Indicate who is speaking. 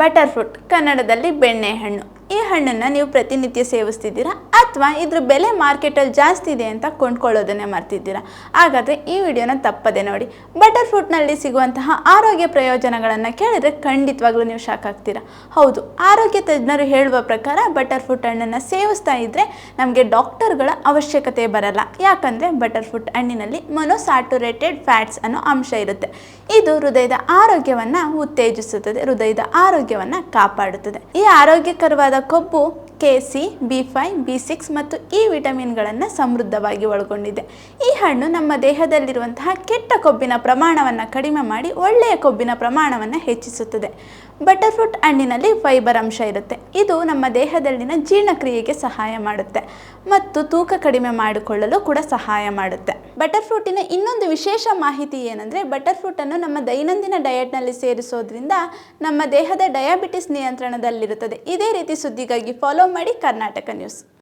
Speaker 1: Butter fruit ಕನ್ನಡದಲ್ಲಿ ಬೆಣ್ಣೆಹಣ್ಣು ಈ ಹಣ್ಣನ್ನು ನೀವು ಪ್ರತಿನಿತ್ಯ ಸೇವಿಸ್ತಿದ್ದೀರಾ? ಅಥವಾ ಇದ್ರ ಬೆಲೆ ಮಾರ್ಕೆಟಲ್ಲಿ ಜಾಸ್ತಿ ಇದೆ ಅಂತ ಕೊಂಡ್ಕೊಳ್ಳೋದನ್ನೇ ಮಾಡ್ತಿದ್ದೀರಾ ಹಾಗಾದರೆ ಈ ವಿಡಿಯೋನ ತಪ್ಪದೆ ನೋಡಿ. ಬಟರ್ ಫ್ರೂಟ್ನಲ್ಲಿ ಸಿಗುವಂತಹ ಆರೋಗ್ಯ ಪ್ರಯೋಜನಗಳನ್ನು ಕೇಳಿದರೆ ಖಂಡಿತವಾಗ್ಲೂ ನೀವು ಶಾಕ್ ಆಗ್ತೀರಾ. ಹೌದು, ಆರೋಗ್ಯ ತಜ್ಞರು ಹೇಳುವ ಪ್ರಕಾರ ಬಟರ್ ಫ್ರೂಟ್ ಹಣ್ಣನ್ನು ಸೇವಿಸ್ತಾ ಇದ್ದರೆ ನಮಗೆ ಡಾಕ್ಟರ್ಗಳ ಅವಶ್ಯಕತೆ ಬರಲ್ಲ. ಯಾಕಂದರೆ ಬಟರ್ ಫ್ರೂಟ್ ಹಣ್ಣಿನಲ್ಲಿ ಮೊನೋಸ್ಯಾಟುರೇಟೆಡ್ ಫ್ಯಾಟ್ಸ್ ಅನ್ನೋ ಅಂಶ ಇರುತ್ತೆ. ಇದು ಹೃದಯದ ಆರೋಗ್ಯವನ್ನು ಉತ್ತೇಜಿಸುತ್ತದೆ, ಹೃದಯದ ಆರೋಗ್ಯವನ್ನು ಕಾಪಾಡುತ್ತದೆ. ಈ ಆರೋಗ್ಯಕರವಾದ ಕೊಬ್ಬು, K C, B five, B six ಮತ್ತು ಇ ವಿಟಮಿನ್ಗಳನ್ನು ಸಮೃದ್ಧವಾಗಿ ಒಳಗೊಂಡಿದೆ. ಈ ಹಣ್ಣು ನಮ್ಮ ದೇಹದಲ್ಲಿರುವಂತಹ ಕೆಟ್ಟ ಕೊಬ್ಬಿನ ಪ್ರಮಾಣವನ್ನು ಕಡಿಮೆ ಮಾಡಿ ಒಳ್ಳೆಯ ಕೊಬ್ಬಿನ ಪ್ರಮಾಣವನ್ನು ಹೆಚ್ಚಿಸುತ್ತದೆ. ಬಟರ್ಫ್ರೂಟ್ ಹಣ್ಣಿನಲ್ಲಿ ಫೈಬರ್ ಅಂಶ ಇರುತ್ತೆ. ಇದು ನಮ್ಮ ದೇಹದಲ್ಲಿನ ಜೀರ್ಣಕ್ರಿಯೆಗೆ ಸಹಾಯ ಮಾಡುತ್ತೆ ಮತ್ತು ತೂಕ ಕಡಿಮೆ ಮಾಡಿಕೊಳ್ಳಲು ಕೂಡ ಸಹಾಯ ಮಾಡುತ್ತೆ. ಬಟರ್ ಫ್ರೂಟಿನ ಇನ್ನೊಂದು ವಿಶೇಷ ಮಾಹಿತಿ ಏನಂದರೆ ಬಟರ್ ಫ್ರೂಟನ್ನು ನಮ್ಮ ದೈನಂದಿನ ಡಯಟ್ನಲ್ಲಿ ಸೇರಿಸೋದ್ರಿಂದ ನಮ್ಮ ದೇಹದ ಡಯಾಬಿಟಿಸ್ ನಿಯಂತ್ರಣದಲ್ಲಿರುತ್ತದೆ. ಇದೇ ರೀತಿ ಸುದ್ದಿಗಾಗಿ ಫಾಲೋ ಮಾಡಿ ಕರ್ನಾಟಕ ನ್ಯೂಸ್